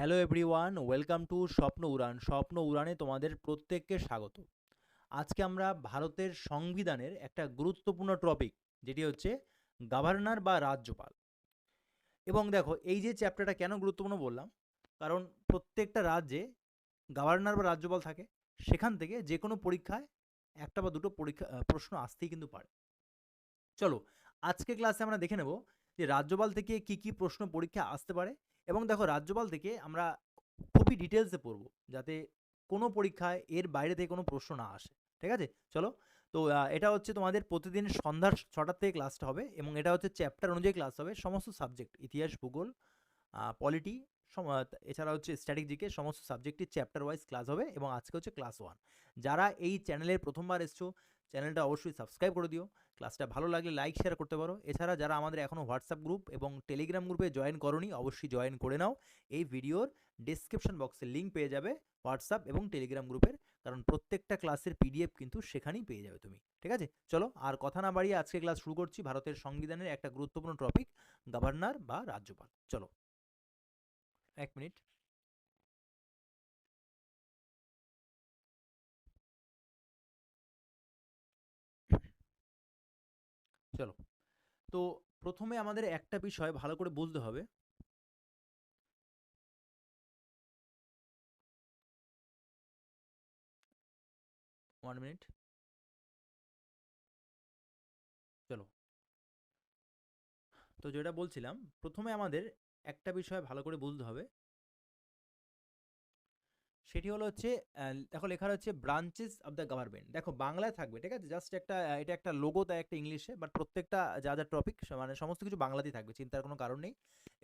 Hello everyone welcome to স্বপ্ন উড়ান স্বপ্ন উড়ানে তোমাদের প্রত্যেককে স্বাগত। আজকে আমরা ভারতের সংবিধানের একটা গুরুত্বপূর্ণ টপিক যেটি হচ্ছে গভর্নর বা রাজ্যপাল। এবং দেখো, এই যে চ্যাপ্টারটা কেন গুরুত্বপূর্ণ বললাম, কারণ প্রত্যেকটা রাজ্যে গভর্নর বা রাজ্যপাল থাকে, সেখান থেকে যে কোনো পরীক্ষায় একটা বা দুটো পরীক্ষা প্রশ্ন আসতেই কিন্তু পারে। চলো, আজকে ক্লাসে আমরা দেখে নেব যে রাজ্যপাল থেকে কি কি প্রশ্ন পরীক্ষা আসতে পারে এবং দেখো রাজ্যপাল থেকে আমরা খুবই ডিটেলসে পড়ব, যাতে কোনো পরীক্ষায় এর বাইরে থেকে কোনো প্রশ্ন না আসে, ঠিক আছে? চলো, তো এটা হচ্ছে তোমাদের প্রতিদিন সন্ধ্যার ছটার থেকে ক্লাসটা হবে এবং এটা হচ্ছে চ্যাপ্টার অনুযায়ী ক্লাস হবে সমস্ত সাবজেক্ট ইতিহাস, ভূগোল পলিটি এছাড়া হচ্ছে স্ট্যাটিক জিকে সমস্ত সাবজেক্টই চ্যাপ্টার ওয়াইজ ক্লাস হবে এবং আজকে হচ্ছে ক্লাস ওয়ান যারা এই চ্যানেলের প্রথমবার এসছো চ্যানেলটা অবশ্যই সাবস্ক্রাইব করে দিও ক্লাসটা ভালো লাগলে লাইক শেয়ার করতে পারো। এছাড়া যারা আমাদের এখনও হোয়াটসঅ্যাপ গ্রুপ এবং টেলিগ্রাম গ্রুপে জয়েন করনি, অবশ্যই জয়েন করে নাও। এই ভিডিওর ডিসক্রিপশন বক্সে লিঙ্ক পেয়ে যাবে হোয়াটসঅ্যাপ এবং টেলিগ্রাম গ্রুপের কারণ প্রত্যেকটা ক্লাসের পিডিএফ কিন্তু সেখানেই পেয়ে যাবে তুমি, ঠিক আছে? চলো, আর কথা না বাড়িয়ে আজকে ক্লাস শুরু করছি ভারতের সংবিধানের একটা গুরুত্বপূর্ণ টপিক গভর্নর বা রাজ্যপাল। চলো। এক মিনিট তো প্রথমে আমাদের একটা বিষয় ভালো করে বুঝতে হবে। ওয়ান মিনিট চলো। তো যেটা বলছিলাম, প্রথমে আমাদের একটা বিষয় ভালো করে বুঝতে হবে। সেটি হলো হচ্ছে দেখো লেখা হচ্ছে ব্রাঞ্চেস অফ দ্য গভর্নমেন্ট দেখো বাংলায় থাকবে, ঠিক আছে? জাস্ট একটা এটা একটা লোগো তাই একটা ইংলিশে বাট প্রত্যেকটা যা যা টপিক মানে সমস্ত কিছু বাংলাতেই থাকবে, চিন্তার কোনো কারণ নেই।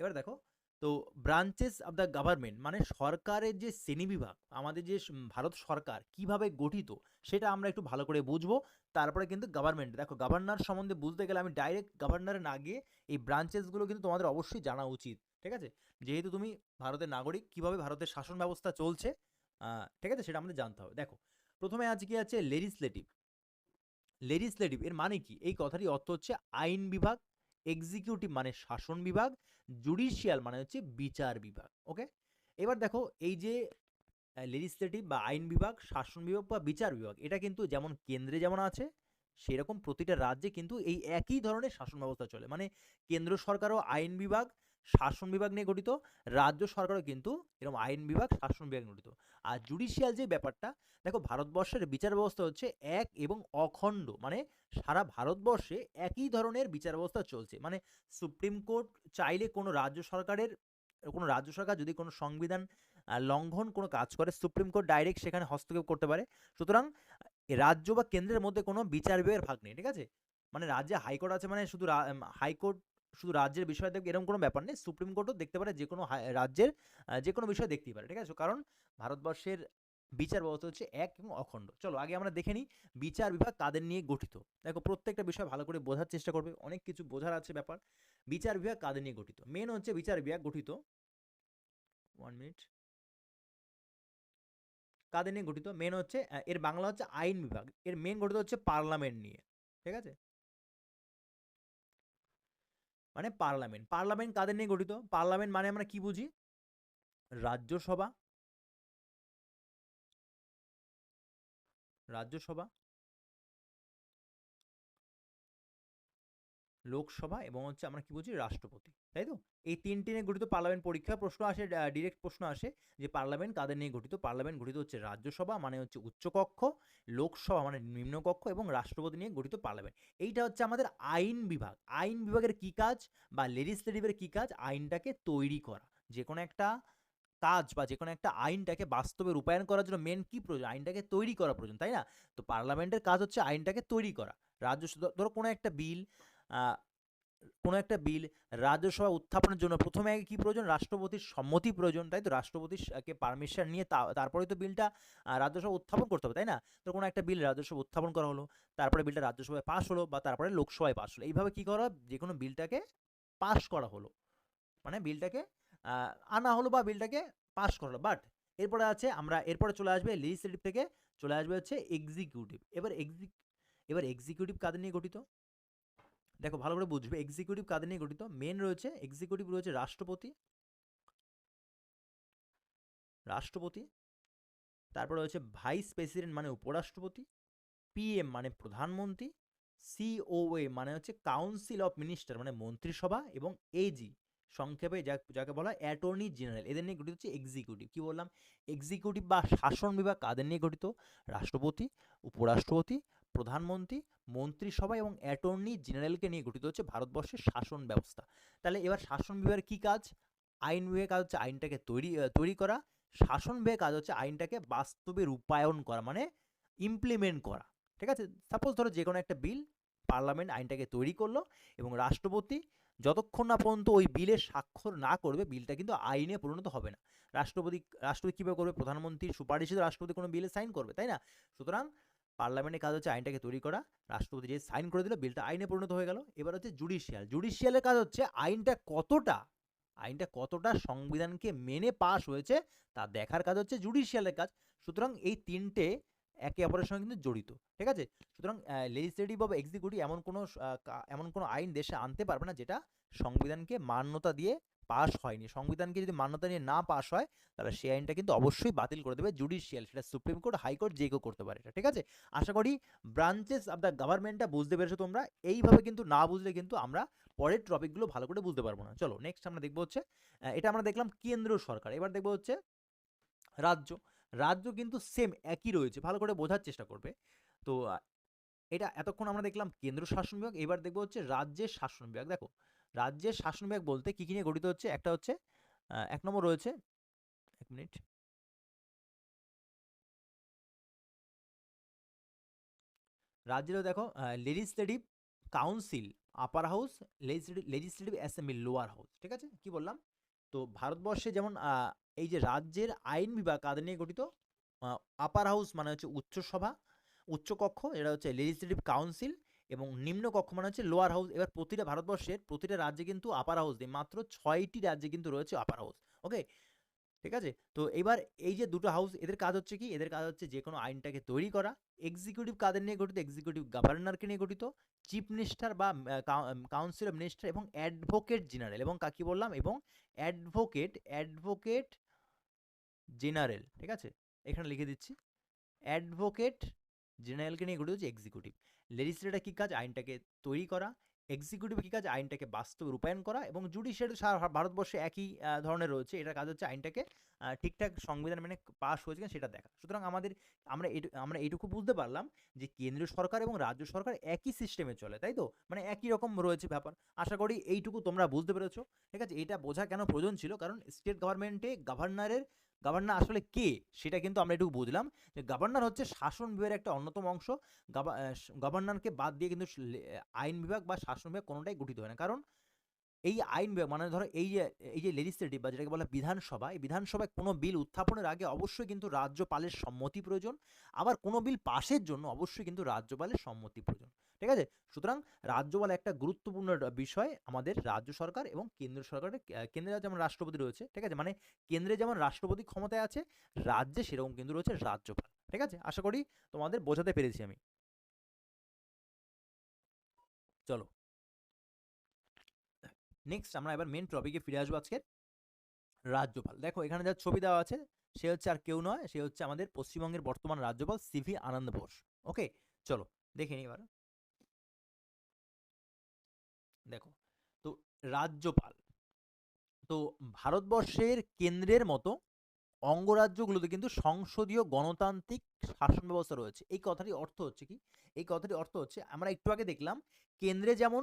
এবার দেখো, তো ব্রাঞ্চেস অফ দ্য গভর্নমেন্ট মানে সরকারের যে শ্রেণীবিভাগ আমাদের যে ভারত সরকার কীভাবে গঠিত, সেটা আমরা একটু ভালো করে বুঝব। তারপরে কিন্তু গভর্নমেন্ট দেখো গভর্নর সম্বন্ধে বুঝতে গেলে আমি ডাইরেক্ট গভর্নরে না গিয়ে এই ব্রাঞ্চেসগুলো কিন্তু তোমাদের অবশ্যই জানা উচিত, ঠিক আছে? যেহেতু তুমি ভারতের নাগরিক, কীভাবে ভারতের শাসন ব্যবস্থা চলছে ঠিক আছে? সেটা আমাদের জানতে হবে। দেখো, প্রথমে আজকে আছে লেজিসলেটিভ লেজিসলেটিভ এর মানে কি? এই কথাটি অর্থ হচ্ছে আইন বিভাগ এক্সিকিউটিভ মানে শাসন বিভাগ জুডিশিয়াল মানে হচ্ছে বিচার বিভাগ ওকে এবার দেখো, এই যে লেজিসলেটিভ বা আইন বিভাগ, শাসন বিভাগ বা বিচার বিভাগ, এটা কিন্তু যেমন কেন্দ্রে যেমন আছে, সেরকম প্রতিটা রাজ্যে কিন্তু এই একই ধরনের শাসন ব্যবস্থা চলে। মানে কেন্দ্র সরকারও আইন বিভাগ শাসন বিভাগ নিয়ে গঠিত, রাজ্য সরকারও কিন্তু এরকম আইন বিভাগ, শাসন বিভাগ গঠিত। আর জুডিশিয়াল যে ব্যাপারটা, দেখো ভারতবর্ষের বিচার ব্যবস্থা হচ্ছে এক এবং অখণ্ড মানে সারা ভারতবর্ষে একই ধরনের বিচার ব্যবস্থা চলছে। মানে সুপ্রিম কোর্ট চাইলে কোনো রাজ্য সরকারের, কোনো রাজ্য সরকার যদি কোনো সংবিধান লঙ্ঘন কোনো কাজ করে, সুপ্রিম কোর্ট ডাইরেক্ট সেখানে হস্তক্ষেপ করতে পারে। সুতরাং রাজ্য বা কেন্দ্রের মধ্যে কোনো বিচার বিভাগের ভাগ নেই, ঠিক আছে? মানে রাজ্যে হাইকোর্ট আছে মানে শুধু হাইকোর্ট শুধু রাজ্যের বিষয় দেখবে এরকম কোনো ব্যাপার নেই। সুপ্রিম কোর্টও দেখতে পারে যে কোনো রাজ্যের যে কোনো বিষয় দেখতেই পারে, ঠিক আছে? কারণ ভারতবর্ষের বিচার ব্যবস্থা হচ্ছে এক এবং অখণ্ড। চলো, আগে আমরা দেখে নিই বিচার বিভাগ কাদের নিয়ে গঠিত। দেখো, প্রত্যেকটা বিষয় ভালো করে বোঝার চেষ্টা করবে, অনেক কিছু বোঝার আছে ব্যাপার। বিচার বিভাগ কাদের নিয়ে গঠিত? মেন হচ্ছে বিচার বিভাগ গঠিত। ওয়ান মিনিট কাদের নিয়ে গঠিত? মেন হচ্ছে এর বাংলা হচ্ছে আইন বিভাগ। এর মেন গঠিত হচ্ছে পার্লামেন্ট নিয়ে, ঠিক আছে? মানে পার্লামেন্ট। পার্লামেন্ট কাদের নিয়ে গঠিত? পার্লামেন্ট মানে আমরা কি বুঝি? রাজ্যসভা। রাজ্যসভা। লোকসভা এবং হচ্ছে আমরা কি বুঝি রাষ্ট্রপতি, তাই তো? এই তিনটি নিয়ে গঠিত পার্লামেন্ট পরীক্ষা প্রশ্ন আসে ডিরেক্ট প্রশ্ন আসে যে পার্লামেন্ট কাদের নিয়ে গঠিত? পার্লামেন্ট গঠিত হচ্ছে রাজ্যসভা মানে হচ্ছে উচ্চকক্ষ, লোকসভা মানে নিম্নকক্ষ এবং রাষ্ট্রপতি নিয়ে গঠিত পার্লামেন্ট। এইটা হচ্ছে আমাদের আইন বিভাগ। আইন বিভাগের কি কাজ বা লেজিসলেটিভের কি কাজ? আইনটাকে তৈরি করা। যে কোনো একটা কাজ বা যে কোনো একটা আইনটাকে বাস্তবে রূপায়ণ করার জন্য মেন কি প্রয়োজন? আইনটাকে তৈরি করা প্রয়োজন, তাই না? তো পার্লামেন্টের কাজ হচ্ছে আইনটাকে তৈরি করা। রাজ্য ধরো কোনো একটা বিল কোনো একটা বিল রাজ্যসভা উত্থাপনের জন্য প্রথমে আগে কী প্রয়োজন? রাষ্ট্রপতির সম্মতি প্রয়োজন, তাই তো? রাষ্ট্রপতির কে পারমিশন নিয়ে তা তারপরেই তো বিলটা রাজ্যসভা উত্থাপন করতে হবে, তাই না? তো কোনো একটা বিল রাজ্যসভা উত্থাপন করা হলো, তারপরে বিলটা রাজ্যসভায় পাস হলো বা তারপরে লোকসভায় পাস হলো। এইভাবে কী করা যে কোনো বিলটাকে পাস করা হলো। মানে বিলটাকে আনা হলো বা বিলটাকে পাস করা হলো। বাট এরপরে আছে, আমরা এরপরে চলে আসবে লেজিসলেটিভ থেকে, চলে আসবে হচ্ছে এক্সিকিউটিভ এবার এক্সি এবার এক্সিকিউটিভ কাদের নিয়ে গঠিত? দেখো ভালো করে বুঝবে এক্সিকিউটিভ কাদের নিয়ে গঠিত? মেন রয়েছে এক্সিকিউটিভ রয়েছে রাষ্ট্রপতি রাষ্ট্রপতি, তারপরে রয়েছে ভাইস প্রেসিডেন্ট মানে উপরাষ্ট্রপতি পিএম মানে প্রধানমন্ত্রী সিওএ মানে হচ্ছে কাউন্সিল অফ মিনিস্টার মানে মন্ত্রিসভা এবং এজি সংক্ষেপে যা, যাকে বলা হয় অ্যাটর্নি জেনারেল এদের নিয়ে গঠিত হচ্ছে এক্সিকিউটিভ কি বললাম? এক্সিকিউটিভ বা শাসন বিভাগ কাদের নিয়ে গঠিত? রাষ্ট্রপতি, উপরাষ্ট্রপতি প্রধানমন্ত্রী, মন্ত্রিসভা এবং অ্যাটর্নি জেনারেলকে নিয়ে গঠিত হচ্ছে ভারতবর্ষের শাসন ব্যবস্থা। তাহলে এবার শাসন বিভাগের কী কাজ? আইন বিভাগের কাজ হচ্ছে আইনটাকে তৈরি তৈরি করা। শাসন বিভাগের কাজ হচ্ছে আইনটাকে বাস্তবে রূপায়ণ করা মানে ইমপ্লিমেন্ট করা। ঠিক আছে? সাপোজ ধরো যে কোনো একটা বিল পার্লামেন্ট আইনটাকে তৈরি করল এবং রাষ্ট্রপতি যতক্ষণ না পর্যন্ত ওই বিলে স্বাক্ষর না করবে বিলটা কিন্তু আইনে পরিণত হবে না। রাষ্ট্রপতি রাষ্ট্রপতি কীভাবে করবে? প্রধানমন্ত্রীর সুপারিশে তো রাষ্ট্রপতি কোনো বিলে সাইন করবে, তাই না? সুতরাং পার্লামেন্টের কাজ হচ্ছে আইনটাকে তৈরি করা, রাষ্ট্রপতি যে সাইন করে দিল, বিলটা আইনে পরিণত হয়ে গেল। এবার হচ্ছে জুডিশিয়াল। জুডিশিয়ালের কাজ হচ্ছে আইনটা কতটা আইনটা কতটা সংবিধানকে মেনে পাস হয়েছে তা দেখার কাজ হচ্ছে জুডিশিয়ালের কাজ। সুতরাং এই তিনটে একে অপরের সঙ্গে কিন্তু জড়িত, ঠিক আছে? সুতরাং লেজিসলেটিভ বা এক্সিকিউটিভ এমন কোনো এমন কোনো আইন দেশে আনতে পারবে না যেটা সংবিধানকে মান্যতা দিয়ে পাস হয়নি। সংবিধানকে যদি মান্যতা নিয়ে না পাস হয়, তাহলে সেই আইনটা কিন্তু অবশ্যই বাতিল করে দেবে জুডিশিয়াল সেটা সুপ্রিম কোর্ট হাইকোর্ট যে কেউ করতে পারে এটা, ঠিক আছে? আশা করি ব্রাঞ্চেস অফ দ্য গভর্নমেন্টটা বুঝতে পেরেছ তোমরা। এইভাবে কিন্তু না বুঝলে কিন্তু আমরা পরের টপিকগুলো ভালো করে বুঝতে পারব না। চলো নেক্সট আমরা দেখব হচ্ছে এটা আমরা দেখলাম কেন্দ্রীয় সরকার। এবার দেখব হচ্ছে রাজ্য। রাজ্য কিন্তু সেম একই রয়েছে, ভালো করে বোঝার চেষ্টা করবে। তো এটা এতক্ষণ আমরা দেখলাম কেন্দ্র শাসন বিভাগ, এবার দেখব হচ্ছে রাজ্যের শাসন বিভাগ। দেখো রাজ্যের শাসন বিভাগ বলতে কী কী নিয়ে গঠিত হচ্ছে? একটা হচ্ছে এক নম্বর রয়েছে, এক মিনিট। রাজ্যেরও দেখো legislative council upper house legislative assembly lower house ঠিক আছে? কি বললাম? তো ভারতবর্ষে যেমন এই যে রাজ্যের আইন বিভাগ কাদের নিয়ে গঠিত? আপার হাউস মানে হচ্ছে উচ্চসভা, উচ্চকক্ষ, এটা হচ্ছে লেজিসলেটিভ কাউন্সিল এবং নিম্ন কক্ষ মানে হচ্ছে লোয়ার হাউস এবার প্রতিটা ভারতবর্ষের প্রতিটা রাজ্যে কিন্তু আপার হাউস নেই মাত্র ছয়টি রাজ্যে কিন্তু রয়েছে আপার হাউস ওকে ঠিক আছে? তো এবার এই যে দুটো হাউস এদের কাজ হচ্ছে কি? এদের কাজ হচ্ছে যে কোনো আইনটাকে তৈরি করা এক্সিকিউটিভ কাদের নিয়ে গঠিত? এক্সিকিউটিভ গভর্নরকে নিয়ে গঠিত চিফ মিনিস্টার বা কাউন্সিল অফ মিনিস্টার এবং অ্যাডভোকেট জেনারেল এবং কাকি বললাম? এবং অ্যাডভোকেট অ্যাডভোকেট জেনারেল ঠিক আছে? এখানে লিখে দিচ্ছি অ্যাডভোকেট জেনারেলকে নিয়ে গঠিত হচ্ছে এক্সিকিউটিভ লেজিসলেটার কী কাজ? আইনটাকে তৈরি করা এক্সিকিউটিভ কী কাজ? আইনটাকে বাস্তব রূপায়ণ করা এবং জুডিশিয়ারি সারা ভারতবর্ষে একই ধরনের রয়েছে। এটার কাজ হচ্ছে আইনটাকে ঠিকঠাক সংবিধান মেনে পাস হয়েছে কিনা সেটা দেখা। সুতরাং আমাদের, আমরা আমরা এইটুকু বুঝতে পারলাম যে কেন্দ্রীয় সরকার এবং রাজ্য সরকার একই সিস্টেমে চলে, তাই তো? মানে একই রকম রয়েছে ব্যাপার। আশা করি এইটুকু তোমরা বুঝতে পেরেছ। ঠিক আছে? এটা বোঝা কেন প্রয়োজন ছিল? কারণ স্টেট গভর্নমেন্টে গভর্নরের গভর্নর আসলে কে? সেটা কিন্তু আমরা একটু বুঝলাম যে গভর্নর হচ্ছে শাসন বিভাগের একটা অন্যতম অংশ। গভর্নরকে বাদ দিয়ে কিন্তু আইন বিভাগ বা শাসন বিভাগ কোনোটাই গঠিত হয় না। কারণ এই আইন বিভাগ মানে ধরো এই যে এই যে লেজিসলেটিভ বা যেটাকে বলা বিধানসভা, এই বিধানসভায় কোনো বিল উত্থাপনের আগে অবশ্যই কিন্তু রাজ্যপালের সম্মতি প্রয়োজন। আবার কোনো বিল পাশের জন্য অবশ্যই কিন্তু রাজ্যপালের সম্মতি প্রয়োজন। ঠিক আছে? সুতরাং রাজ্যপাল একটা গুরুত্বপূর্ণ বিষয় আমাদের রাজ্য সরকার এবং কেন্দ্র সরকারের কেন্দ্রে যেমন রাষ্ট্রপতি রয়েছে, ঠিক আছে? মানে কেন্দ্রে যেমন রাষ্ট্রপতি ক্ষমতায় আছে, রাজ্যে সেরকম কিন্তু রয়েছে রাজ্যপাল, ঠিক আছে? আশা করি তোমাদের বোঝাতে পেরেছি আমি। চলো। নেক্সট আমরা এবার মেন টপিকে ফিরে আসব আজকের। রাজ্যপাল। দেখো, এখানে যা ছবি দেওয়া আছে, সে হচ্ছে আর কেউ নয়, সে হচ্ছে আমাদের পশ্চিমবঙ্গের বর্তমান রাজ্যপাল সিভি আনন্দ বোস ওকে চলো, দেখে নিই এবার। দেখো, তো রাজ্যপাল, তো ভারতবর্ষের কেন্দ্রের মতো অঙ্গরাজ্যগুলোতে কিন্তু সংসদীয় গণতান্ত্রিক শাসন ব্যবস্থা রয়েছে। এই কথাটি অর্থ হচ্ছে কি? এই কথাটি অর্থ হচ্ছে, আমরা একটু আগে দেখলাম, কেন্দ্রে যেমন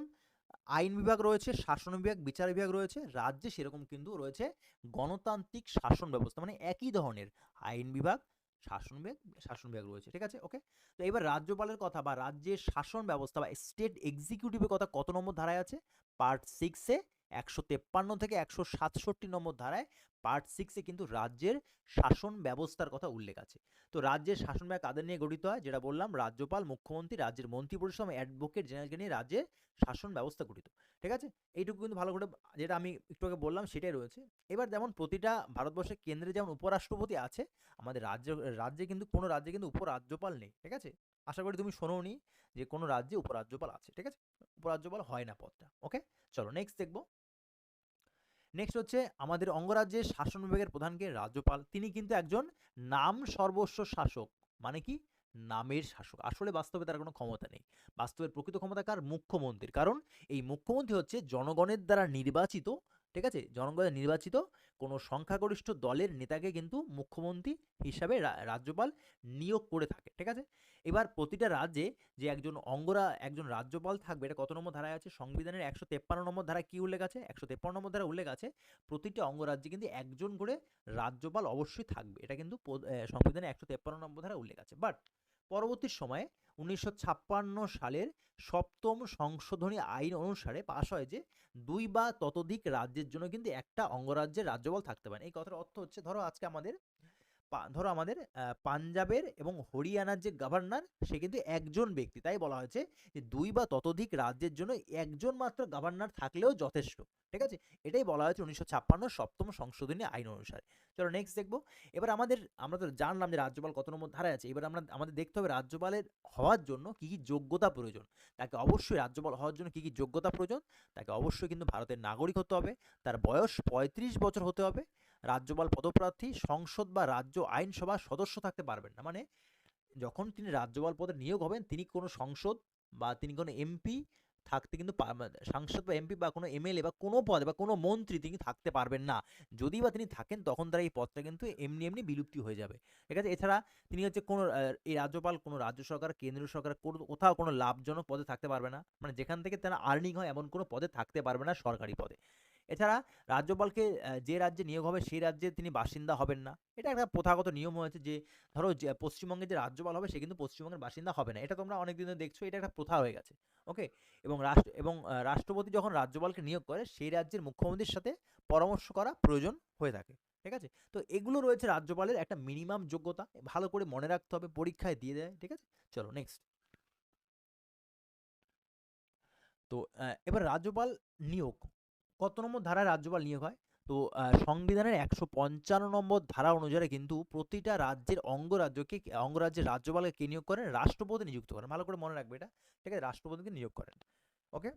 আইন বিভাগ রয়েছে, শাসন বিভাগ, বিচার বিভাগ রয়েছে, রাজ্যে সেরকম কিন্তু রয়েছে গণতান্ত্রিক শাসন ব্যবস্থা মানে একই ধরনের আইন বিভাগ শাসন বিভাগ রয়েছে, ঠিক আছে? ওকে তো এবার রাজ্যপালের কথা বা রাজ্যের শাসন ব্যবস্থা বা স্টেট এক্সিকিউটিভের কথা কত নম্বর ধারায় আছে? পার্ট সিক্সে একশো তেপ্পান্ন থেকে একশো সাতষট্টি নম্বর ধারায় পার্ট সিক্সে কিন্তু রাজ্যের শাসন ব্যবস্থার কথা উল্লেখ আছে। তো রাজ্যের শাসন ব্যয় কাদের নিয়ে গঠিত হয়? যেটা বললাম, রাজ্যপাল, মুখ্যমন্ত্রী, রাজ্যের মন্ত্রী পরিষদ অ্যাডভোকেট জেনারেলকে নিয়ে রাজ্যের শাসন ব্যবস্থা গঠিত। ঠিক আছে? এইটুকু কিন্তু ভালো করে যেটা আমি একটু আগে বললাম সেটাই রয়েছে। এবার যেমন প্রতিটা ভারতবর্ষের কেন্দ্রে যেমন উপরাষ্ট্রপতি আছে, আমাদের রাজ্য, রাজ্যে কিন্তু, কোনো রাজ্যে কিন্তু উপরাজ্যপাল নেই। ঠিক আছে? আশা করি তুমি শোনোনি যে কোনো রাজ্যে উপরাজ্যপাল আছে। ঠিক আছে? উপরাজ্যপাল হয় না পদটা। ওকে চলো নেক্সট দেখব। নেক্সট হচ্ছে আমাদের অঙ্গরাজ্যের শাসন বিভাগের প্রধানকে রাজ্যপাল। তিনি কিন্তু একজন নাম সর্বস্ব শাসক। মানে কি? নামের শাসক। আসলে বাস্তবে তার কোনো ক্ষমতা নেই। বাস্তবের প্রকৃত ক্ষমতা কার? মুখ্যমন্ত্রীর। কারণ এই মুখ্যমন্ত্রী হচ্ছে জনগণের দ্বারা নির্বাচিত ঠিক আছে? জনগণের নির্বাচিত কোনো সংখ্যাগরিষ্ঠ দলের নেতাকে কিন্তু মুখ্যমন্ত্রী হিসাবে রাজ্যপাল নিয়োগ করে থাকে, ঠিক আছে? এবার প্রতিটা রাজ্যে যে একজন অঙ্গরা, একজন রাজ্যপাল থাকবে, এটা কত নম্বর ধারায় আছে? সংবিধানের একশো তেপ্পান্ন নম্বর ধারায় কী উল্লেখ আছে? একশো তেপ্পান্ন নম্বর ধারা উল্লেখ আছে, প্রতিটা অঙ্গরাজ্যে কিন্তু একজন করে রাজ্যপাল অবশ্যই থাকবে, এটা কিন্তু সংবিধানের একশো তেপ্পান্ন নম্বর ধারা উল্লেখ আছে। বাট পরবর্তী সময়ে উনিশশো ছাপ্পান্ন সালের সপ্তম সংশোধনী আইন অনুসারে পাশ হয় যে দুই বা ততোধিক রাজ্যের জন্য কিন্তু একটা অঙ্গরাজ্যের রাজ্যপাল থাকতে পারে। এই কথার অর্থ হচ্ছে, ধরো আজকে আমাদের ধরো আমাদের পাঞ্জাবের এবং হরিয়ানার যে গভর্নর সে কিন্তু একজন ব্যক্তি। তাই বলা হয়েছে যে, দুই বা ততোধিক রাজ্যের জন্য একজন মাত্র গভর্নর থাকলেও যথেষ্ট। ঠিক আছে? এটাই বলা হয়েছে উনিশশো ছাপ্পান্ন সপ্তম সংশোধনী আইন অনুসারে। চলো নেক্সট দেখব। এবার আমাদের, আমরা তো জানলাম যে রাজ্যপাল কত নম্বর ধারায় আছে। এবার আমরা, আমাদের দেখতে হবে রাজ্যপালের হওয়ার জন্য কি কি যোগ্যতা প্রয়োজন। তাকে অবশ্যই রাজ্যপাল হওয়ার জন্য কি কি যোগ্যতা প্রয়োজন। তাকে অবশ্যই কিন্তু ভারতের নাগরিক হতে হবে। তার বয়স পঁয়ত্রিশ বছর হতে হবে। রাজ্যপাল পদপ্রার্থী, সংসদ বা রাজ্য আইনসভার সদস্য থাকতে পারবেন না। মানে যখন তিনি রাজ্যপাল পদে নিয়োগ হবেন, তিনি কোনো সংসদ বা তিনি কোনো এমপি থাকতে কিন্তু সাংসদ বা এমপি বা কোনো এমএলএ বা কোনো পদে বা কোনো মন্ত্রী তিনি থাকতে পারবেন না। যদি বা তিনি থাকেন, তখন তারা এই পদটা কিন্তু এমনি এমনি বিলুপ্তি হয়ে যাবে। ঠিক আছে? এছাড়া তিনি হচ্ছে কোনো এই রাজ্যপাল, কোনো রাজ্য সরকার, কেন্দ্রীয় সরকার, কোনো, কোথাও কোনো লাভজনক পদে থাকতে পারবে না। মানে যেখান থেকে তারা আর্নিং হয়, এমন কোনো পদে থাকতে পারবে না সরকারি পদে। এছাড়া রাজ্যপালকে যে রাজ্যে নিয়োগ হবে সেই রাজ্যে তিনি বাসিন্দা হবেন না। এটা একটা প্রথাগত নিয়ম হয়েছে যে, ধরো পশ্চিমবঙ্গে যে রাজ্যপাল হবে সে কিন্তু পশ্চিমবঙ্গের বাসিন্দা হবে না। এটা তোমরা অনেক দিন ধরে দেখছ, এটা একটা প্রথা হয়ে গেছে ওকে এবং রাষ্ট্র, এবং রাষ্ট্রপতি যখন রাজ্যপালকে নিয়োগ করে, সেই রাজ্যের মুখ্যমন্ত্রীর সাথে পরামর্শ করা প্রয়োজন হয়ে থাকে, ঠিক আছে? তো এগুলো রয়েছে রাজ্যপালের একটা মিনিমাম যোগ্যতা, ভালো করে মনে রাখতে হবে, পরীক্ষায় দিয়ে দেয়, ঠিক আছে? চলো নেক্সট তো এবার রাজ্যপাল নিয়োগ কত নম্বর ধারায় রাজ্যপাল নিয়োগ হয়? তো সংবিধানের একশো পঞ্চান্ন নম্বর ধারা অনুযায়ী কিন্তু প্রতিটা রাজ্যের অঙ্গরাজ্যকে, অঙ্গরাজ্যের রাজ্যপালকে কে নিয়োগ করেন? রাষ্ট্রপতি নিযুক্ত করেন। ভালো করে মনে রাখবে এটা। ঠিক আছে? রাষ্ট্রপতিকে নিয়োগ করেন। ওকে?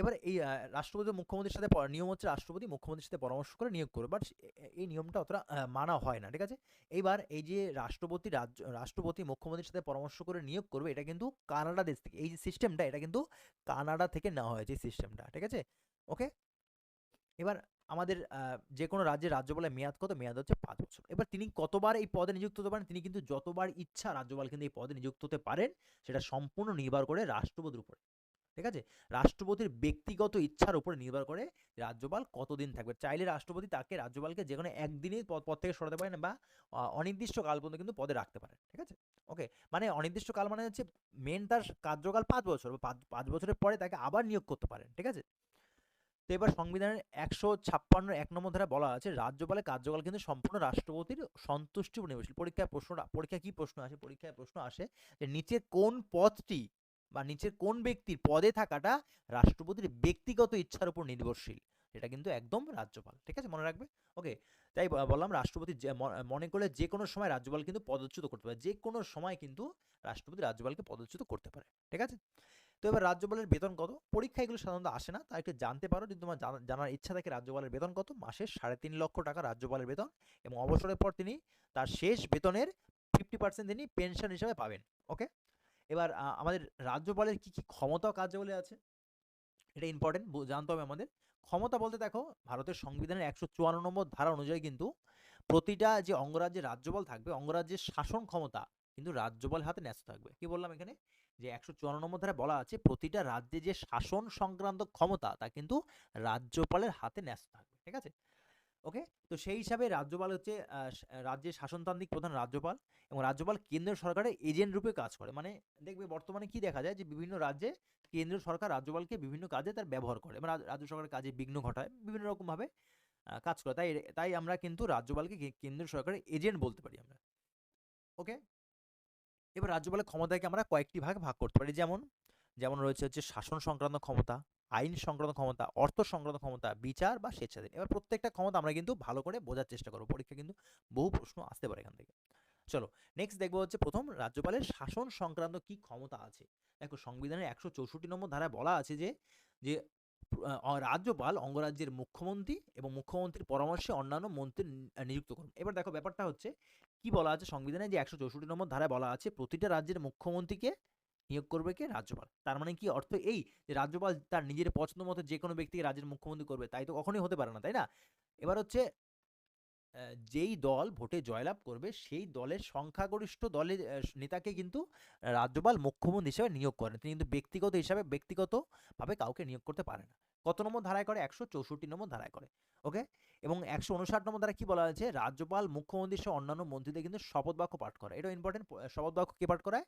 এবার এই রাষ্ট্রপতি মুখ্যমন্ত্রীর সাথে নিয়ম হচ্ছে রাষ্ট্রপতি মুখ্যমন্ত্রীর সাথে পরামর্শ করে নিয়োগ করবে। বাট এই নিয়মটা অতটা মানা হয় না, ঠিক আছে? এইবার এই যে রাষ্ট্রপতি রাজ্য, রাষ্ট্রপতি, মুখ্যমন্ত্রীর সাথে পরামর্শ করে নিয়োগ করবে, এটা কিন্তু কানাডা দেশ থেকে, এই যে সিস্টেমটা এটা কিন্তু কানাডা থেকে নেওয়া হয়েছে এই সিস্টেমটা ঠিক আছে? ওকে এবার আমাদের যে কোনো রাজ্যের রাজ্যপালের মেয়াদ কত? মেয়াদ হচ্ছে পাঁচ বছর। এবার তিনি কতবার এই পদে নিযুক্ত হতে পারেন? তিনি কিন্তু যতবার ইচ্ছা রাজ্যপাল কিন্তু এই পদে নিযুক্ত হতে পারেন, সেটা সম্পূর্ণ নির্ভর করে রাষ্ট্রপতির উপরে। ঠিক আছে? রাষ্ট্রপতির ব্যক্তিগত ইচ্ছার উপরে নির্ভর করে রাজ্যপাল কতদিন থাকবে। চাইলে রাষ্ট্রপতি তাকে রাজ্যপালকে যে কোনো একদিনই পদ থেকে সরাতে পারেন বা আহ, অনির্দিষ্ট কাল পর্যন্ত কিন্তু পদে রাখতে পারেন ঠিক আছে? ওকে? মানে অনির্দিষ্টকাল মানে হচ্ছে মেন তার কার্যকাল পাঁচ বছর বা পাঁচ বছরের পরে তাকে আবার নিয়োগ করতে পারেন ঠিক আছে? তো এবার সংবিধানের একশো ছাপ্পান্ন এক নম্বর ধারা বলা আছে রাজ্যপালের কার্যকাল কিন্তু সম্পূর্ণ রাষ্ট্রপতির সন্তুষ্টি উপর নির্ভরশীল। পরীক্ষায় প্রশ্ন পরীক্ষায় কি প্রশ্ন আসে? পরীক্ষায় প্রশ্ন আসে যে নিচের কোন পদটি বা নিচের কোন ব্যক্তির পদে থাকাটা রাষ্ট্রপতির ব্যক্তিগত ইচ্ছার উপর নির্ভরশীল, সেটা কিন্তু একদম রাজ্যপাল, ঠিক আছে? মনে রাখবে? ওকে, তাই বললাম রাষ্ট্রপতি মনে করলে যে কোনো সময় রাজ্যপাল কিন্তু পদচ্যুত করতে পারে, যে কোনো সময় কিন্তু রাষ্ট্রপতি রাজ্যপালকে পদচ্যুত করতে পারে, ঠিক আছে? তো এবার রাজ্যপালের বেতন কত? পরীক্ষা এগুলো সাধারণত আসে না, তাই একটু জানতে পারো, যদি তোমার জানার ইচ্ছা থাকে রাজ্যপালের বেতন কত? মাসে সাড়ে তিন লক্ষ টাকা রাজ্যপালের বেতন এবং অবসরের পর তিনি তার শেষ বেতনের ফিফটি পার্সেন্ট তিনি পেনশন হিসাবে পাবেন, ওকে? এবার আমাদের রাজ্যপালের কি কি ক্ষমতা কার্যাবলী আছে? এটা ইম্পর্টেন্ট জানতে হবে আমাদের। ক্ষমতা বলতে দেখো, ভারতের সংবিধানের একশো চুয়ান্ন নম্বর ধারা অনুযায়ী কিন্তু প্রতিটা যে অঙ্গরাজ্যের রাজ্যপাল থাকবে, অঙ্গরাজ্যের শাসন ক্ষমতা কিন্তু রাজ্যপালের হাতে ন্যস্ত থাকবে। কি বললাম এখানে? যে একশো চুয়ান্ন নম্বর ধারা বলা আছে, প্রতিটা রাজ্যে যে শাসন সংক্রান্ত ক্ষমতা, তা কিন্তু রাজ্যপালের হাতে ন্যস্ত থাকবে। ঠিক আছে? ওকে? তো সেই হিসাবে রাজ্যপাল হচ্ছে রাজ্যের শাসনতান্ত্রিক প্রধান রাজ্যপাল এবং রাজ্যপাল কেন্দ্রীয় সরকারের এজেন্ট রূপে কাজ করে। মানে দেখবে বর্তমানে কি দেখা যায় যে বিভিন্ন রাজ্যে কেন্দ্রীয় সরকার রাজ্যপালকে বিভিন্ন কাজে তার ব্যবহার করে। মানে রাজ্য সরকারের কাজে বিঘ্ন ঘটায়, বিভিন্ন রকমভাবে কাজ করে। তাই তাই আমরা কিন্তু রাজ্যপালকে কে- কেন্দ্রীয় সরকারের এজেন্ট বলতে পারি আমরা। ওকে? এবার রাজ্যপালের ক্ষমতাকে আমরা কয়েকটি ভাগে ভাগ করতে পারি। যেমন যেমন রয়েছে হচ্ছে শাসন সংক্রান্ত ক্ষমতা আইন সংক্রান্ত ক্ষমতা, অর্থ সংক্রান্ত ক্ষমতা, বিচার বা স্বেচ্ছাধীন। এবার প্রত্যেকটা ক্ষমতা আমরা কিন্তু ভালো করে বোঝার চেষ্টা করব। পরীক্ষা কিন্তু বহু প্রশ্ন আসতে পারে এখান থেকে। চলো নেক্সট দেখব হচ্ছে প্রথম রাজ্যপালের শাসন সংক্রান্ত কি ক্ষমতা আছে? দেখো সংবিধানের একশো চৌষট্টি নম্বর ধারায় বলা আছে যে যে রাজ্যপাল অঙ্গরাজ্যের মুখ্যমন্ত্রী এবং মুখ্যমন্ত্রীর পরামর্শে অন্যান্য মন্ত্রী নিযুক্ত করুন। এবার দেখো ব্যাপারটা হচ্ছে, কি বলা আছে সংবিধানে যে একশো চৌষট্টি নম্বর ধারায় বলা আছে, প্রতিটা রাজ্যের মুখ্যমন্ত্রীকে নিয়োগ করবে কে? রাজ্যপাল। তার মানে কি অর্থ এই যে রাজ্যপাল তার নিজের পছন্দ মতো যে কোনো ব্যক্তিকে রাজ্যের মুখ্যমন্ত্রী করবে, তাই তো কখনোই হতে পারে না, তাই না? এবার হচ্ছে যেই দল ভোটে জয়লাভ করবে, সেই দলের সংখ্যাগরিষ্ঠ দলের নেতাকে কিন্তু রাজ্যপাল মুখ্যমন্ত্রী হিসেবে নিয়োগ করেন তিনি কিন্তু ব্যক্তিগত হিসাবে ব্যক্তিগতভাবে কাউকে নিয়োগ করতে পারে না। কত নম্বর ধারায় করে? একশো চৌষট্টি নম্বর ধারায় করে ওকে এবং একশো উনষাট নম্বর ধারায় কি বলা হয়েছে? রাজ্যপাল, মুখ্যমন্ত্রী সহ অন্যান্য মন্ত্রীদের কিন্তু শপথ বাক্য পাঠ করে এটা ইম্পর্টেন্ট শপথ বাক্য কে পাঠ করায়?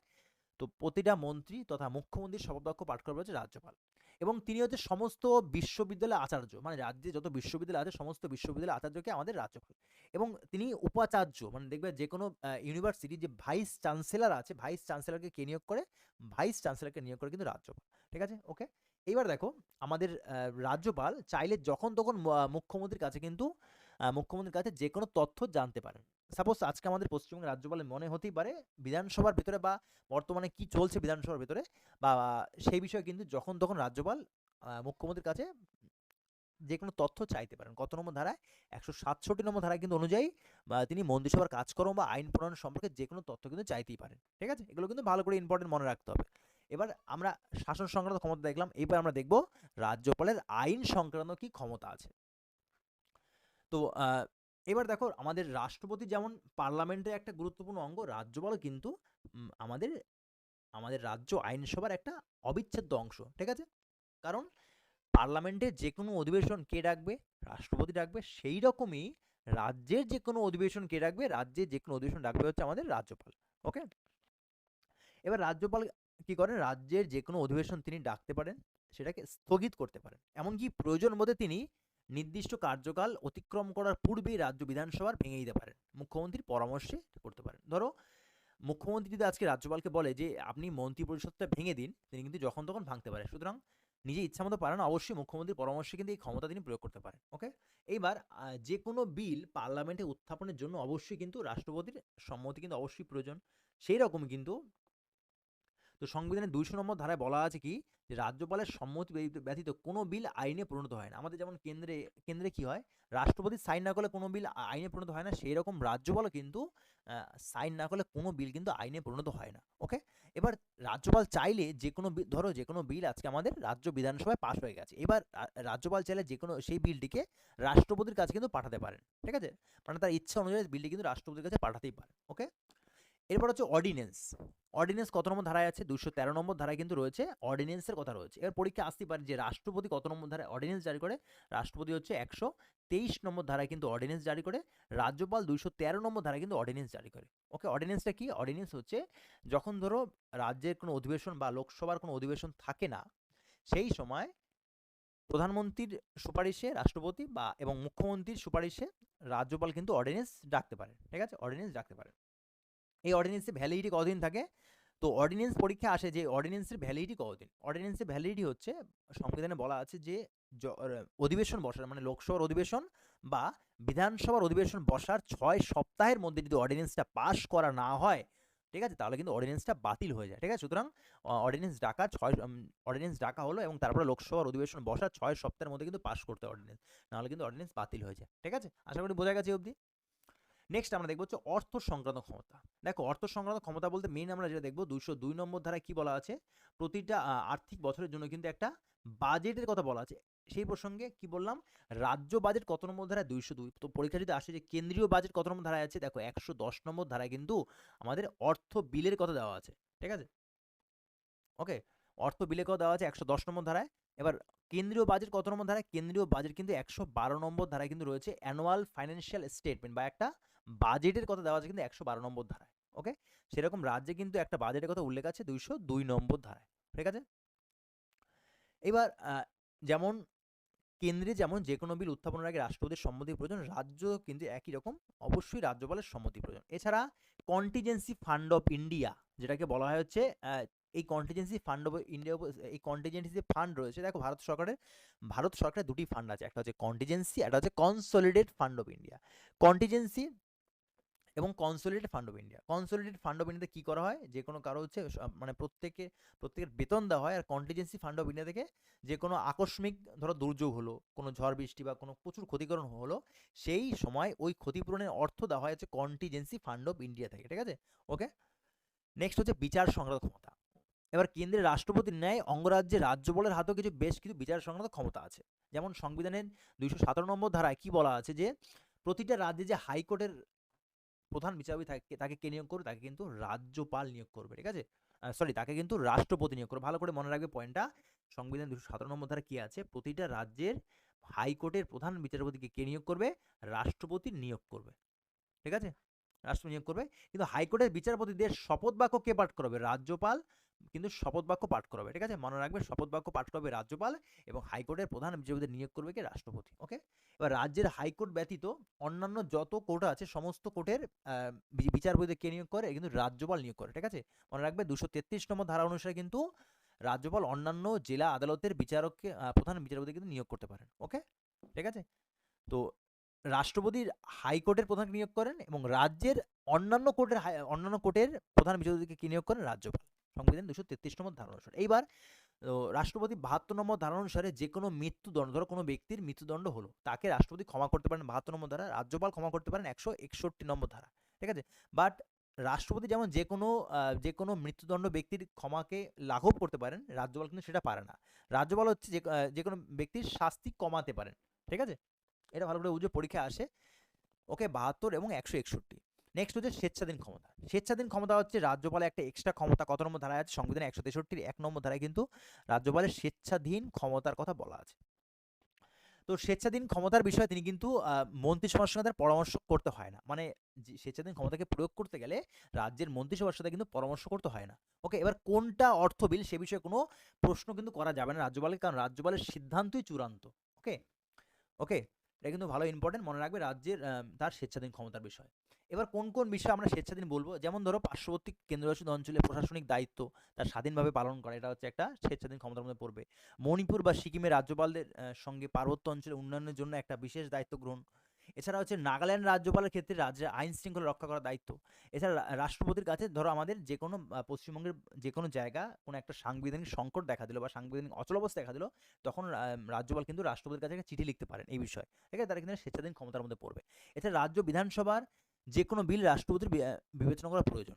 তো প্রতিটা মন্ত্রী তথা মুখ্যমন্ত্রীর শপথ বাক্য পাঠ করবে হচ্ছে রাজ্যপাল। এবং তিনি হচ্ছে সমস্ত বিশ্ববিদ্যালয় আচার্য মানে রাজ্যে যত বিশ্ববিদ্যালয় আছে সমস্ত বিশ্ববিদ্যালয় আচার্যকে আমাদের রাজ্যপাল। এবং তিনি উপাচার্য মানে দেখবে যে কোনো ইউনিভার্সিটি যে ভাইস চ্যান্সেলর আছে ভাইস চ্যান্সেলরকে কে নিয়োগ করে ভাইস চ্যান্সেলরকে নিয়োগ করে কিন্তু রাজ্যপাল। ঠিক আছে? ওকে এইবার দেখো, আমাদের রাজ্যপাল চাইলে যখন তখন মুখ্যমন্ত্রীর কাছে কিন্তু মুখ্যমন্ত্রীর কাছে যে কোনো তথ্য জানতে পারেন। সাপোজ আজকে আমাদের পশ্চিমবঙ্গের রাজ্যপালের মনে হতেই পারে বিধানসভার ভিতরে বা বর্তমানে কি চলছে বিধানসভার ভিতরে বা সেই বিষয়ে কিন্তু যখন তখন রাজ্যপাল মুখ্যমন্ত্রীর কাছে যে কোনো তথ্য চাইতে পারেন। কত নম্বর ধারায়? একশো সাতষট্টি নম্বর ধারায় কিন্তু অনুযায়ী তিনি মন্ত্রিসভার কাজকর্ম বা আইন প্রণয়ন সম্পর্কে যে কোনো তথ্য কিন্তু চাইতেই পারেন। ঠিক আছে? এগুলো কিন্তু ভালো করে ইম্পর্টেন্ট মনে রাখতে হবে। এবার আমরা শাসন সংক্রান্ত ক্ষমতা দেখলাম। এবার আমরা দেখব রাজ্যপালের আইন সংক্রান্ত কি ক্ষমতা আছে। তো এবার দেখো আমাদের রাষ্ট্রপতি যেমন পার্লামেন্টের একটা গুরুত্বপূর্ণ অঙ্গ রাজ্যপালও কিন্তু আমাদের আমাদের রাজ্য আইনসভার একটা অবিচ্ছেদ্য অংশ, ঠিক আছে? কারণ পার্লামেন্টের যে কোনো অধিবেশন কে ডাকবে? রাষ্ট্রপতি ডাকবে। সেই রকমই রাজ্যের যে কোনো অধিবেশন কে ডাকবে? রাজ্যের যে কোনো অধিবেশন ডাকবে হচ্ছে আমাদের রাজ্যপাল, ওকে? এবার রাজ্যপাল কি করেন? রাজ্যের যে কোনো অধিবেশন তিনি ডাকতে পারেন, সেটাকে স্থগিত করতে পারেন। এমনকি প্রয়োজন বোধে তিনি নির্দিষ্ট কার্যকাল অতিক্রম করার পূর্বেই রাজ্য বিধানসভার ভেঙে দিতে পারেন মুখ্যমন্ত্রীর পরামর্শে করতে পারেন। ধরো, মুখ্যমন্ত্রী যদি আজকে রাজ্যপালকে বলে যে, আপনি মন্ত্রী পরিষদটা ভেঙে দিন তিনি কিন্তু যখন তখন ভাঙতে পারে। সুতরাং নিজে ইচ্ছা মতো পারে না অবশ্যই মুখ্যমন্ত্রীর পরামর্শে কিন্তু এই ক্ষমতা তিনি প্রয়োগ করতে পারেন। ওকে এইবার যে কোনো বিল পার্লামেন্টে উত্থাপনের জন্য অবশ্যই কিন্তু রাষ্ট্রপতির সম্মতি কিন্তু অবশ্যই প্রয়োজন। সেই রকম কিন্তু তো সংবিধানের দুইশো নম্বর ধারায় বলা আছে কি? যে রাজ্যপালের সম্মতি ব্যতীত- কোনো বিল আইনে পরিণত হয় না। আমাদের যেমন কেন্দ্রে কেন্দ্রে কি হয়? রাষ্ট্রপতি সাইন না করলে কোনো বিল আইনে পরিণত হয় না। সেই রকম রাজ্যপালও কিন্তু সাইন না করলে কোনো বিল কিন্তু আইনে পরিণত হয় না। ওকে? এবার রাজ্যপাল চাইলে যে কোনো ধরো যে কোনো বিল আজকে আমাদের রাজ্য বিধানসভায় পাশ হয়ে গেছে। এবার রাজ্যপাল চাইলে যে কোনো, সেই বিলটিকে রাষ্ট্রপতির কাছে কিন্তু পাঠাতে পারেন। ঠিক আছে? মানে তার ইচ্ছা অনুযায়ী বিলটি কিন্তু রাষ্ট্রপতির কাছে পাঠাতেই পারে ওকে? এরপর হচ্ছে অর্ডিনেন্স অর্ডিনেন্স কত নম্বর ধারায় আছে? দুশো তেরো নম্বর ধারায় কিন্তু রয়েছে। অর্ডিনেন্সের কথা রয়েছে। এবার পরীক্ষা আসতেই পারে যে রাষ্ট্রপতি কত নম্বর ধারায় অর্ডিনেন্স জারি করে? রাষ্ট্রপতি হচ্ছে একশো তেইশ নম্বর ধারায় কিন্তু অর্ডিনেন্স জারি করে। রাজ্যপাল দুইশো তেরো নম্বর ধারায় কিন্তু অর্ডিনেন্স জারি করে। ওকে অর্ডিনেন্সটা কি? অর্ডিনেন্স হচ্ছে যখন ধরো রাজ্যের কোনো অধিবেশন বা লোকসভার কোনো অধিবেশন থাকে না, সেই সময় প্রধানমন্ত্রীর সুপারিশে রাষ্ট্রপতি বা এবং মুখ্যমন্ত্রীর সুপারিশে রাজ্যপাল কিন্তু অর্ডিনেন্স ডাকতে পারে ঠিক আছে? অর্ডিনেন্স ডাকতে পারে এই অর্ডিনেন্সের ভ্যালিডিটি কতদিন থাকে? তো অর্ডিনেন্স পরীক্ষা আসে যে অর্ডিনেন্সের ভ্যালিডিটি কতদিন? অর্ডিনেন্সের ভ্যালিডিটি হচ্ছে, সংবিধানে বলা আছে যে অধিবেশন বসার মানে লোকসভার অধিবেশন বা বিধানসভার অধিবেশন বসার ছয় সপ্তাহের মধ্যে যদি অর্ডিনেন্সটা পাশ করা না হয়, ঠিক আছে? তাহলে কিন্তু অর্ডিনেন্সটা বাতিল হয়ে যায়, ঠিক আছে? সুতরাং অর্ডিনেন্স ডাকা ছয় অর্ডিনেন্স ডাকা হলো এবং তারপরে লোকসভার অধিবেশন বসার ছয় সপ্তাহের মধ্যে কিন্তু পাশ করতে অর্ডিনেন্স নাহলে কিন্তু অর্ডিনেন্স বাতিল হয়ে যায়, ঠিক আছে? আশা করি বোঝা গেছে অবধি। নেক্সট আমরা দেখব হচ্ছে অর্থ সংক্রান্ত ক্ষমতা। দেখো, অর্থ সংক্রান্ত ক্ষমতা বলতে মেইন আমরা যেটা দেখব, দুইশো দুই নম্বর ধারায় কি বলা আছে? প্রতিটা আর্থিক বছরের জন্য কিন্তু একটা বাজেটের কথা বলা আছে। সেই প্রসঙ্গে কি বললাম? রাজ্য বাজেট কত নম্বর ধারায়? দুইশো দুই। তো পরীক্ষা যদি আসে যে কেন্দ্রীয় বাজেট কত নম্বর ধারায় আছে? দেখো, একশো দশ নম্বর ধারায় কিন্তু আমাদের অর্থ বিলের কথা দেওয়া আছে। ঠিক আছে? ওকে অর্থ বিলের কথা দেওয়া আছে একশো দশ নম্বর ধারায়। এবার কেন্দ্রীয় বাজেট কত নম্বর ধারায়? কেন্দ্রীয় বাজেট কিন্তু একশো বারো নম্বর ধারায় কিন্তু রয়েছে অ্যানুয়াল ফাইন্যান্সিয়াল স্টেটমেন্ট বা একটা বাজেটের কথা দেওয়া আছে কিন্তু একশো বারো নম্বর ধারায় ওকে সেরকম রাজ্যে কিন্তু একটা বাজেটের কথা উল্লেখ আছে দুইশো দুই নম্বর ধারায়, ঠিক আছে? এবার যেমন কেন্দ্রে যেমন যে কোনো বিল উত্থাপনের আগে রাষ্ট্রপতির সম্মতি প্রয়োজন, রাজ্য কিন্তু একই রকম, অবশ্যই রাজ্যপালের সম্মতি প্রয়োজন। এছাড়া কন্টিজেন্সি ফান্ড অফ ইন্ডিয়া যেটাকে বলা হয় হচ্ছে এই কন্টিজেন্সি ফান্ড অফ ইন্ডিয়া এই কন্টিজেন্সি ফান্ড রয়েছে, দেখো ভারত সরকারের ভারত সরকারের দুটি ফান্ড আছে, একটা হচ্ছে কন্টিজেন্সি একটা হচ্ছে consolidate fund of India contingency এবং consolidated fund of India consolidated fund of ইন্ডিয়াতে কী করা হয়? যে কোনো কারও হচ্ছে মানে প্রত্যেকে, প্রত্যেকের বেতন দেওয়া হয় আর কন্টিজেন্সি ফান্ড অফ ইন্ডিয়া থেকে যে কোনো আকস্মিক ধরো দুর্যোগ হলো, কোনো ঝড় বৃষ্টি বা কোনো প্রচুর ক্ষতিকরণ হলো, সেই সময় ওই ক্ষতিপূরণের অর্থ দেওয়া হয় হচ্ছে কন্টিজেন্সি ফান্ড অফ ইন্ডিয়া থেকে, ঠিক আছে? ওকে নেক্সট হচ্ছে বিচার সংক্রান্ত ক্ষমতা। এবার কেন্দ্রের রাষ্ট্রপতির ন্যায় অঙ্গরাজ্যের রাজ্যপালের হাতেও কিছু, বেশ কিছু বিচার সংক্রান্ত ক্ষমতা আছে। যেমন সংবিধানের দুইশো সতেরো নম্বর ধারায় কি বলা আছে যে, প্রতিটা রাজ্যে যে হাইকোর্টের প্রধান বিচারপতি থাকে, তাকে কে নিয়োগ করবে? তাকে কিন্তু রাজ্যপাল নিয়োগ করবে, ঠিক আছে? সরি তাকে কিন্তু রাষ্ট্রপতি নিয়োগ করবে। ভালো করে মনে রাখবে পয়েন্টটা সংবিধান দুশো সতেরো নম্বর ধারা কি আছে? প্রতিটা রাজ্যের হাইকোর্টের প্রধান বিচারপতিকে কে নিয়োগ করবে? রাষ্ট্রপতি নিয়োগ করবে, ঠিক আছে? রাষ্ট্র নিয়োগ করবে। কিন্তু হাইকোর্টের বিচারপতিদের শপথ বাক্য কে পাঠ করবে? রাজ্যপাল কিন্তু শপথ বাক্য পাঠ করাবে, ঠিক আছে? মনে রাখবে শপথ বাক্য পাঠ করবে রাজ্যপাল এবং হাইকোর্টের প্রধান বিচারপতি নিয়োগ করবে কে? রাষ্ট্রপতি ওকে এবার রাজ্যের হাইকোর্ট ব্যতীত অন্যান্য যত কোর্ট আছে, সমস্ত কোর্টের বিচারপতি কে নিয়োগ করে? কিন্তু রাজ্যপাল নিয়োগ করে, ঠিক আছে? মনে রাখবে দুশো তেত্রিশ নম্বর ধারা অনুসারে কিন্তু রাজ্যপাল অন্যান্য জেলা আদালতের বিচারককে প্রধান বিচারপতি কিন্তু নিয়োগ করতে পারেন ওকে ঠিক আছে? তো রাষ্ট্রপতির হাইকোর্টের প্রধান নিয়োগ করেন এবং রাজ্যের অন্যান্য কোর্টের অন্যান্য কোর্টের প্রধান বিচারপতিকে কি নিয়োগ করেন? রাজ্যপাল। সংবিধান দুশো তেত্রিশ নম্বর ধারা অনুসারে। এইবার রাষ্ট্রপতি বাহাত্তর নম্বর ধারা অনুসারে যে কোনো মৃত্যুদণ্ড, ধরো কোনো ব্যক্তির মৃত্যুদণ্ড হলো, তাকে রাষ্ট্রপতি ক্ষমা করতে পারেন বাহাত্তর নম্বর ধারা, রাজ্যপাল ক্ষমা করতে পারেন একশো একষট্টি নম্বর ধারা, ঠিক আছে? বাট রাষ্ট্রপতি যেমন যে কোনো যে কোনো মৃত্যুদণ্ড ব্যক্তির ক্ষমাকে লাঘব করতে পারেন, রাজ্যপাল কিন্তু সেটা পারে না। রাজ্যপাল হচ্ছে যে যে কোনো ব্যক্তির শাস্তি কমাতে পারেন, ঠিক আছে? এটা ভালো করে বুঝে পরীক্ষা আসে। ওকে, বাহাত্তর এবং একশো একষট্টি। নেক্সট হচ্ছে স্বেচ্ছাধীন ক্ষমতা। স্বেচ্ছাধীন ক্ষমতা হচ্ছে রাজ্যপালের একটা এক্সট্রা ক্ষমতা কত নম্বর ধারায় আছে? সংবিধানে একশো তেষট্টির এক নম্বর ধারায় কিন্তু রাজ্যপালের স্বেচ্ছাধীন ক্ষমতার কথা বলা আছে। তো স্বেচ্ছাধীন ক্ষমতার বিষয়ে তিনি কিন্তু মন্ত্রিসভার সঙ্গে পরামর্শ করতে হয় না। মানে স্বেচ্ছাধীন ক্ষমতাকে প্রয়োগ করতে গেলে রাজ্যের মন্ত্রিসভার সাথে কিন্তু পরামর্শ করতে হয় না। ওকে এবার কোনটা অর্থ বিল সে বিষয়ে কোনো প্রশ্ন কিন্তু করা যাবে না রাজ্যপালের, কারণ রাজ্যপালের সিদ্ধান্তই চূড়ান্ত। ওকে ওকে এটা কিন্তু ভালো ইম্পর্টেন্ট মনে রাখবে রাজ্যের তার স্বেচ্ছাধীন ক্ষমতার বিষয়। এবার কোন কোন বিষয়ে আমরা স্বেচ্ছাধীন বলব? যেমন ধরো পার্শ্ববর্তী কেন্দ্রশাসিত অঞ্চলে প্রশাসনিক দায়িত্ব তার স্বাধীনভাবে পালন করা, এটা হচ্ছে একটা স্বেচ্ছাধীন ক্ষমতার মধ্যে পড়বে। মণিপুর বা সিকিমের রাজ্যপালদের সঙ্গে পার্বত্য অঞ্চলের উন্নয়নের জন্য একটা বিশেষ দায়িত্ব গ্রহণ। এছাড়া হচ্ছে নাগাল্যান্ড রাজ্যপালের ক্ষেত্রে রাজ্যের আইন শৃঙ্খলা রক্ষা করার দায়িত্ব। এছাড়া রাষ্ট্রপতির কাছে ধরো আমাদের যে কোনো পশ্চিমবঙ্গের যে কোনো জায়গা কোনো একটা সাংবিধানিক সংকট দেখা দিল বা সাংবিধানিক অচলাবস্থা দেখা দিল, তখন রাজ্যপাল কিন্তু রাষ্ট্রপতির কাছে চিঠি লিখতে পারেন এই বিষয়ে। ঠিক আছে? তারা কিন্তু স্বেচ্ছাধীন ক্ষমতার মধ্যে পড়বে। এছাড়া রাজ্য বিধানসভার যে কোনো বিল রাষ্ট্রপতির বিবেচনা করা প্রয়োজন।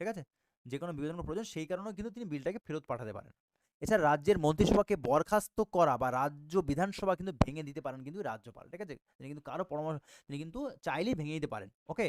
ঠিক আছে? যে কোনো বিবেচনা করা প্রয়োজন, সেই কারণেও কিন্তু তিনি বিলটাকে ফেরত পাঠাতে পারেন। এছাড়া রাজ্যের মন্ত্রিসভাকে বরখাস্ত করা বা রাজ্য বিধানসভা কিন্তু ভেঙে দিতে পারেন কিন্তু রাজ্যপাল। ঠিক আছে? তিনি কিন্তু কারও পরামর্শ, তিনি কিন্তু চাইলেই ভেঙে দিতে পারেন। ওকে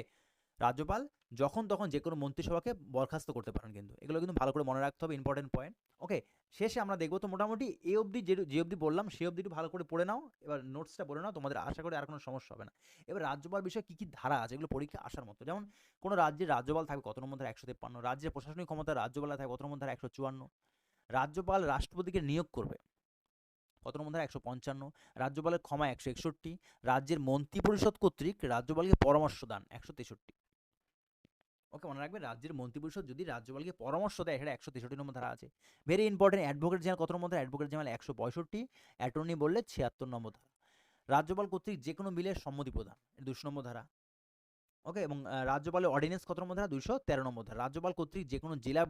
রাজ্যপাল যখন তখন যে কোনো মন্ত্রিসভাকে বরখাস্ত করতে পারেন কিন্তু। এগুলো কিন্তু ভালো করে মনে রাখতে হবে ইম্পর্টেন্ট পয়েন্ট ওকে শেষে আমরা দেখব তো মোটামুটি এই অবধি যে যে অবধি বললাম, সে অবধি একটু ভালো করে পড়ে নাও। এবার নোটসটা পড়ে নাও, তোমাদের আশা করে আর কোনো সমস্যা হবে না। এবার রাজ্যপাল বিষয়ে কী কী ধারা আছে এগুলো পরীক্ষা আসার মতো? যেমন কোনো রাজ্যের রাজ্যপাল থাকবে কত নম্বর ধারা? একশো তেপ্পান্ন। রাজ্যের প্রশাসনিক ক্ষমতা রাজ্যপাল থাকবে কত নম্বর ধারা? একশো চুয়ান্ন। রাজ্যপাল রাষ্ট্রপতিকে নিয়োগ করবে কত নম্বর ধারা? একশো পঞ্চান্ন। রাজ্যপালের ক্ষমা একশো একষট্টি। রাজ্যের মন্ত্রিপরিষদ কর্তৃক রাজ্যপালকে পরামর্শ দান একশো তেষট্টি। ওকে, মনে রাখবে রাজ্যের মন্ত্রিপরিষদ যদি রাজ্যপালকে পরামর্শ দেয়, সেটা একশো তেষট্টি নম্বর ধারা আছে। ভেরি ইম্পর্টেন্ট অ্যাডভোকেট জেনারেল কত নম্বর ধারা? অ্যাডভোকেট জেনারেল একশো পঁয়ষট্টি অ্যাটর্নি বললে ছিয়াত্তর নম্বর ধারা। রাজ্যপাল কর্তৃক যে কোনো বিলের সম্মতি প্রদান দুশো নম্বর ধারা। ওকে, এবং রাজ্যপালের অর্ডিনেন্স কত নম্বর ধারা? দুশো তেরো নম্বর ধারা। রাজ্যপাল কর্তৃক যে কোনো জেলা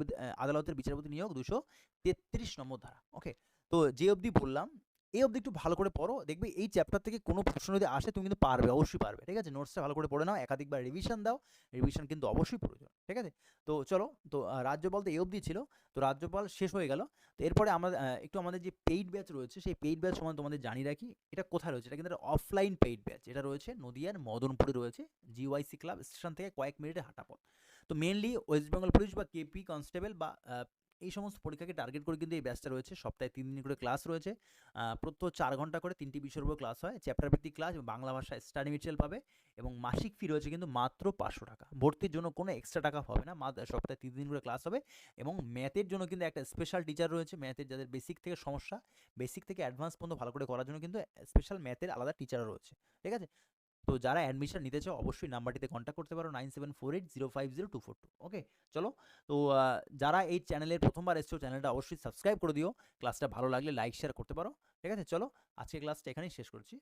আদালতের বিচারপতি নিয়োগ দুশো তেত্রিশ নম্বর ধারা। ওকে, তো যে অবধি বললাম এই অবধি একটু ভালো করে পড়ো। দেখবে এই চ্যাপ্টার থেকে কোনো প্রশ্ন যদি আসে, তুমি কিন্তু পারবে, অবশ্যই পারবে, ঠিক আছে? নোটসটা ভালো করে পড়ে নাও, একাধিকবার রিভিশন দাও। রিভিশন কিন্তু অবশ্যই প্রয়োজন, ঠিক আছে? তো চলো, তো রাজ্যপাল তো এই অবধি ছিল, তো রাজ্যপাল শেষ হয়ে গেল। তো এরপরে আমরা একটু আমাদের যে পেইড ব্যাচ রয়েছে, সেই পেইড ব্যাচ সময় তোমাদের জানিয়ে রাখি। এটা কোথায় রয়েছে? এটা কিন্তু অফলাইন পেইড ব্যাচ এটা রয়েছে নদিয়ার মদনপুরে রয়েছে জিওয়াইসি ক্লাব স্টেশন থেকে কয়েক মিনিটে হাঁটা পথ তো মেনলি ওয়েস্ট বেঙ্গল পুলিশ বা কেপি কনস্টেবল বা এই সমস্ত পরীক্ষাকে টার্গেট করে কিন্তু এই ব্যাচটা রয়েছে। সপ্তাহে তিন দিন করে ক্লাস রয়েছে। প্রত্যহ চার ঘণ্টা করে তিনটি বিষয়ের উপর ক্লাস হয়। চ্যাপ্টার ভিত্তিক ক্লাস বাংলা ভাষা স্টাডি মেটেরিয়াল পাবে এবং মাসিক ফি রয়েছে কিন্তু মাত্র পাঁচশো টাকা। ভর্তির জন্য কোনো এক্সট্রা টাকা হবে না। সপ্তাহে তিন দিন করে ক্লাস হবে এবং ম্যাথের জন্য কিন্তু একটা স্পেশাল টিচার রয়েছে। ম্যাথের যাদের বেসিক থেকে সমস্যা বেসিক থেকে অ্যাডভান্স পর্যন্ত ভালো করে করার জন্য কিন্তু স্পেশাল ম্যাথের আলাদা টিচার রয়েছে। ঠিক আছে? তো যারা অ্যাডমিশন নিতে চাও, অবশ্যই নাম্বারটিতে কন্ট্যাক্ট করতে পারো nine seven four eight zero five zero two four two okay চলো, তো যারা এই চ্যানেলের প্রথমবার এসছো চ্যানেলটা অবশ্যই সাবস্ক্রাইব করে দিও। ক্লাসটা ভালো লাগলে লাইক শেয়ার করতে পারো। ঠিক আছে? চলো আজকে ক্লাসটা এখানেই শেষ করছি।